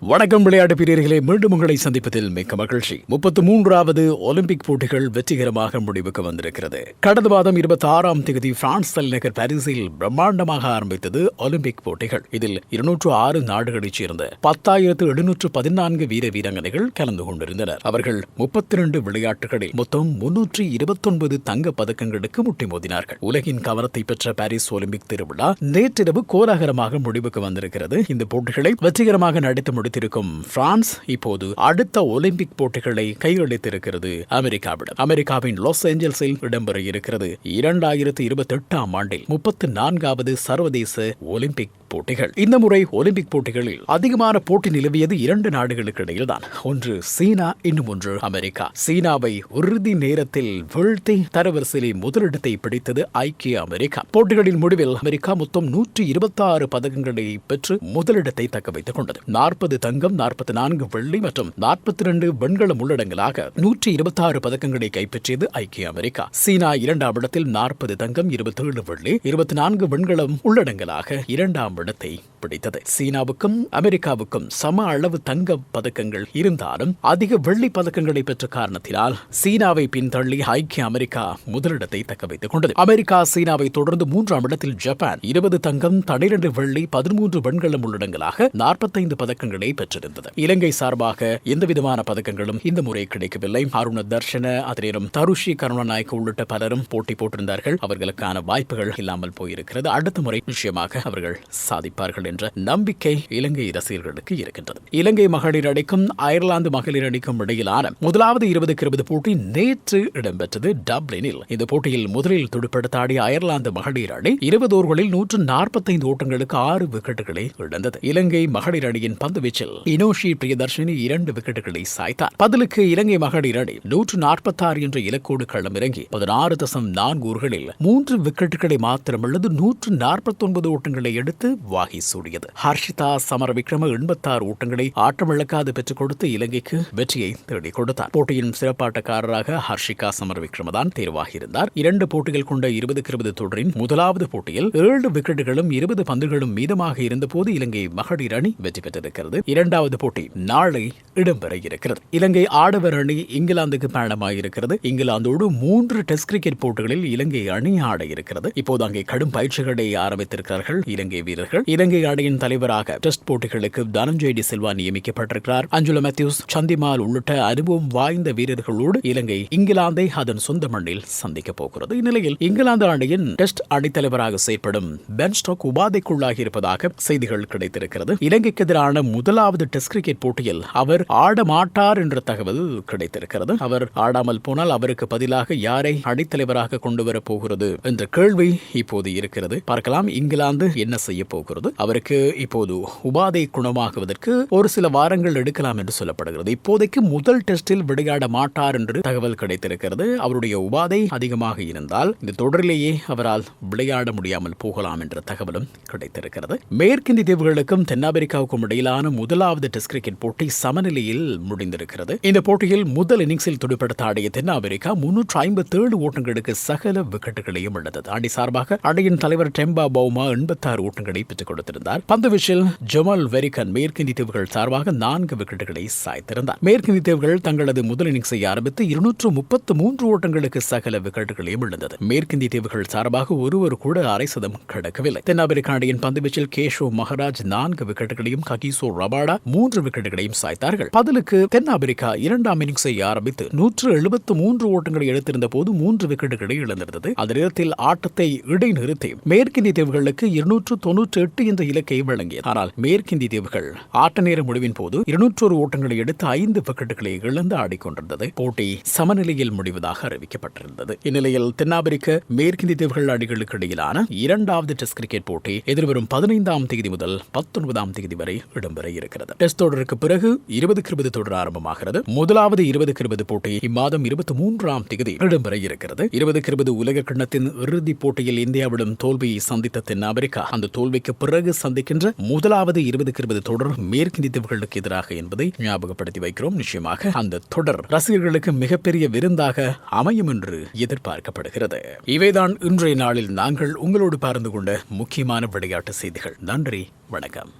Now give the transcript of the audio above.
வணக்கம் விளையாட்டு பிரியர்களே மீண்டும் உங்களை சந்திப்பதில் மிக்க மகிழ்ச்சி. முப்பத்தி மூன்றாவது ஒலிம்பிக் போட்டிகள் வெற்றிகரமாக முடிவுக்கு வந்திருக்கிறது. கடந்த மாதம் இருபத்தி ஆறாம் தேதி பிரான்ஸ் தலைநகர் பாரிஸில் பிரம்மாண்டமாக ஆரம்பித்தது ஒலிம்பிக் போட்டிகள். இதில் இருநூற்று ஆறு நாடுகளைச் சேர்ந்த பத்தாயிரத்து எழுநூற்று பதினான்கு வீர வீராங்கனைகள் கலந்து கொண்டிருந்தனர். அவர்கள் முப்பத்தி இரண்டு விளையாட்டுகளில் மொத்தம் முன்னூற்றி இருபத்தொன்பது தங்க பதக்கங்களுக்கு முட்டி மோதினார்கள். உலகின் கவனத்தை பெற்ற பாரிஸ் ஒலிம்பிக் திருவிழா நேற்றிரவு கோலாகலமாக முடிவுக்கு வந்திருக்கிறது. இந்த போட்டிகளை வெற்றிகரமாக நடத்த கொடுத்திருக்கும். பிரான்ஸ் இப்போது அடுத்த ஒலிம்பிக் போட்டிகளை கையளித்திருக்கிறது அமெரிக்காவிடம். அமெரிக்காவின் லாஸ் ஏஞ்சல்ஸில் இடம்பெற இருக்கிறது இரண்டாயிரத்தி இருபத்தி எட்டாம் ஆண்டில் முப்பத்தி நான்காவது சர்வதேச ஒலிம்பிக் போட்டிகள். இந்த முறை ஒலிம்பிக் போட்டிகளில் அதிகமான போட்டி நிலவியது இரண்டு நாடுகளுக்கு இடையில்தான். ஒன்று சீனா இன்னும் ஒன்று அமெரிக்கா. சீனாவை உறுதி நேரத்தில் வீழ்த்தி தரவரிசையில் முதலிடத்தை பிடித்தது ஐக்கிய அமெரிக்கா. போட்டிகளின் முடிவில் அமெரிக்கா மொத்தம் நூற்றி இருபத்தி ஆறு பதக்கங்களை பெற்று முதலிடத்தை தக்க வைத்துக் கொண்டது. நாற்பது தங்கம் நாற்பத்தி நான்கு வெள்ளி மற்றும் நாற்பத்தி இரண்டு வெண்கலம் உள்ளடங்கலாக நூற்றி இருபத்தி ஆறு பதக்கங்களை கைப்பற்றியது ஐக்கிய அமெரிக்கா. சீனா இரண்டாம் இடத்தில் நாற்பது தங்கம் இருபத்தேழு வெள்ளி இருபத்தி நான்கு வெண்கலம் உள்ளடங்கலாக இரண்டாம் இடத்தை பிடித்தது சீனாவுக்கும் அமெரிக்காவுக்கும் சம அளவு தங்க பதக்கங்கள் இருந்தாலும் அதிக வெள்ளி பதக்கங்களை பெற்ற காரணத்தினால் சீனாவை பின்தள்ளி ஐக்கிய அமெரிக்கா முதலிடத்தை தக்க வைத்துக் கொண்டது. அமெரிக்கா சீனாவை தொடர்ந்து மூன்றாம் இடத்தில் ஜப்பான் இருபது தங்கம் பனிரெண்டு வெள்ளி பதிமூன்று வெண்கலம் உள்ளடங்கலாக நாற்பத்தைந்து பதக்கங்களை பெற்றிருந்தது. இலங்கை சார்பாக எந்தவிதமான பதக்கங்களும் இந்த முறை கிடைக்கவில்லை. அருண தர்ஷன அதே தருஷி கருணநாயக் உள்ளிட்ட பலரும் போட்டி போட்டிருந்தார்கள். அவர்களுக்கான வாய்ப்புகள் இல்லாமல் போயிருக்கிறது. அடுத்த முறை நிச்சயமாக அவர்கள் சாதிப்பார்கள் என்று என்ற நம்பிக்கை இலங்கை ரசிகர்களுக்கு இருக்கின்றது. இலங்கை மகளிர் அணிக்கும் அயர்லாந்து மகளிர் அணிக்கும் இடையிலான முதலாவது இருபதுக்கு இருபது போட்டி நேற்று இடம்பெற்றது டப்ளினில். இந்த போட்டியில் முதலில் துடுப்படுத்தாடிய அயர்லாந்து மகளிர் அணி இருபது ஓவர்களில் நூற்று நாற்பத்தைந்து ஓட்டங்களுக்கு ஆறு விக்கெட்டுகளை இழந்தது. இலங்கை மகளிர் அணியின் பந்து வீச்சில் இனோஷி பிரியதர்ஷினி இரண்டு விக்கெட்டுகளை சாய்த்தார். பதிலுக்கு இலங்கை மகளிர் அணி நூற்று நாற்பத்தாறு என்ற இலக்கோடு களமிறங்கி பதினாறு தசம் நான்கு ஊர்களில் மூன்று விக்கெட்டுகளை மாத்திரமல்லது நூற்று நாற்பத்தொன்பது ஓட்டங்களை எடுத்து வாகி சூடியது ஹர்ஷிதா சமர விக்ரம எண்பத்தாறு ஓட்டங்களை ஆட்டமிழக்காது பெற்றுக் கொடுத்து இலங்கைக்கு வெற்றியை தேடிக் கொடுத்தார். போட்டியின் சிறப்பாட்டக்காரராக ஹர்ஷிகா சமர விக்ரமதான் தேர்வாகியிருந்தார். இரண்டு போட்டிகள் கொண்ட இருபதுக்கு இருபது தொடரின் முதலாவது போட்டியில் ஏழு விக்கெட்டுகளும் இருபது பந்துகளும் மீதமாக இருந்தபோது இலங்கை மகளிர் அணி வெற்றி பெற்றிருக்கிறது. இரண்டாவது போட்டி நாளை இடம்பெற இருக்கிறது. இலங்கை ஆடவர் அணி இங்கிலாந்துக்கு பயணமாயிருக்கிறது. இங்கிலாந்தோடு மூன்று டெஸ்ட் கிரிக்கெட் போட்டிகளில் இலங்கை அணி ஆட இருக்கிறது. இப்போது அங்கே கடும் பயிற்சிகளை ஆரம்பித்திருக்கிறார்கள் இலங்கை வீரர்கள். இலங்கை அணியின் தலைவராக டெஸ்ட் போட்டிகளுக்கு தனஞ்சய் டி சில்வா நியமிக்கப்பட்டிருக்கிறார். அஞ்சுலா மேத்யூஸ் சந்திமால் உள்ளிட்ட அனுபவம் வாய்ந்த வீரர்களோடு இலங்கை இங்கிலாந்தை அதன் சொந்த மண்ணில் சந்திக்கப் போகிறது. இந்நிலையில் இங்கிலாந்து அணியின் டெஸ்ட் அணித்தலைவராக செயற்படும் பென் ஸ்டோக் உபாதைக்குள்ளாகி இருப்பதாக செய்திகள் கிடைத்திருக்கிறது. இலங்கைக்கு எதிரான முதலாவது டெஸ்ட் கிரிக்கெட் போட்டியில் அவர் ஆட மாட்டார் என்ற தகவல் கிடைத்திருக்கிறது. அவர் ஆடாமல் போனால் அவருக்கு பதிலாக யாரை அணித்தலைவராக கொண்டு வரப் போகிறது என்ற கேள்வி இப்போது இருக்கிறது. பார்க்கலாம் இங்கிலாந்து என்ன செய்ய போகிறது? அவர் அவருக்கு இப்போது உபாதை குணமாகுவதற்கு ஒரு சில வாரங்கள் எடுக்கலாம் என்று சொல்லப்படுகிறது. இப்போதைக்கு முதல் டெஸ்டில் விளையாட மாட்டார் என்று தகவல் கிடைத்திருக்கிறது. அவருடைய உபாதை அதிகமாக இருந்தால் இந்த தொடரிலேயே அவரால் விளையாட முடியாமல் போகலாம் என்ற தகவலும் கிடைத்திருக்கிறது. மேற்கிந்திய தீவுகளுக்கும் தென்னாப்பிரிக்காவுக்கும் இடையிலான முதலாவது டெஸ்ட் கிரிக்கெட் போட்டி சமநிலையில் முடிந்திருக்கிறது. இந்த போட்டியில் முதல் இன்னிங்ஸில் துடுப்படுத்த ஆடிய தென்னாப்பிரிக்கா முன்னூற்று ஐம்பத்தி ஏழு ஓட்டங்களுக்கு சகல விக்கெட்டுகளையும் இழந்தது. அணி சார்பாக அணியின் தலைவர் டெம்பா பவுமா எண்பத்தாறு ஓட்டங்களை பெற்றுக் கொடுத்திருந்தார். பந்து வீச்சில் ஜமால் வெரிகன் மேற்கிந்திய தீவுகள் சார்பாக நான்கு விக்கெட்டுகளை சாய்த்திருந்தார். மேற்கிந்திய தீவுகள் தங்களது முதல் இன்னிங்ஸை ஆரம்பித்து இருநூற்று முப்பத்து மூன்று ஓட்டங்களுக்கு சகல விக்கெட்டுகளையும் இழந்தது. மேற்கிந்திய தீவுகள் சார்பாக ஒருவர் கூட அரை சதம் கடக்கவில்லை. தென்னாப்பிரிக்க அணியின் பந்து வீச்சில் கேஷோ மகராஜ் நான்கு விக்கெட்டுகளையும் ககிசோ ரபாடா மூன்று விக்கெட்டுகளையும் சாய்த்தார்கள். பதிலுக்கு தென்னாப்பிரிக்கா இரண்டாம் இன்னிங்ஸை ஆரம்பித்து நூற்று எழுபத்து மூன்று ஓட்டங்களை எடுத்திருந்த போது மூன்று விக்கெட்டுகளை இழந்திருந்தது. அந்த நேரத்தில் ஆட்டத்தை இடைநிறுத்தி மேற்கிந்திய தீவுகளுக்கு இருநூற்று தொன்னூற்று எட்டு என்ற இலக்கை வழங்கியது. ஆனால் மேற்கிந்திய தீவுகள் ஆட்ட நேர முடிவின் போது இருநூற்றொரு ஓட்டங்களை எடுத்து ஐந்து விக்கெட்டுகளை இழந்து ஆடிக்கொண்டிருந்தது. போட்டி சமநிலையில் முடிவதாக அறிவிக்கப்பட்டிருந்தது. இந்நிலையில் தென்னாப்பிரிக்க மேற்கிந்திய தீவுகள் அணிகளுக்கு இடையிலான இரண்டாவது டெஸ்ட் கிரிக்கெட் போட்டி எதிர்வரும் பதினைந்தாம் தேதி முதல் பத்தொன்பதாம் தேதி வரை இடம்பெற இருக்கிறது. டெஸ்ட் தொடருக்கு பிறகு இருபதுக்கு இருபது தொடர் ஆரம்பமாகிறது. முதலாவது இருபதுக்கு இருபது போட்டி இம்மாதம் இருபத்தி மூன்றாம் தேதி இடம்பெற இருக்கிறது. இருபதுக்கு இருபது உலக கிண்ணத்தின் இறுதிப் போட்டியில் இந்தியாவிடம் தோல்வியை சந்தித்த தென்னாப்பிரிக்கா அந்த தோல்விக்கு பிறகு சந்திக்கின்ற முதலாவது இருபதுக்கு இருபது தொடர் மேற்கிந்திய தீவுகளுக்கு எதிராக என்பதை ஞாபகப்படுத்தி வைக்கிறோம். நிச்சயமாக அந்த தொடர் ரசிகர்களுக்கு மிகப்பெரிய விருந்தாக அமையும் என்று எதிர்பார்க்கப்படுகிறது. இவைதான் இன்றைய நாளில் நாங்கள் உங்களோடு பகிர்ந்து கொண்ட முக்கியமான விளையாட்டு செய்திகள். நன்றி வணக்கம்.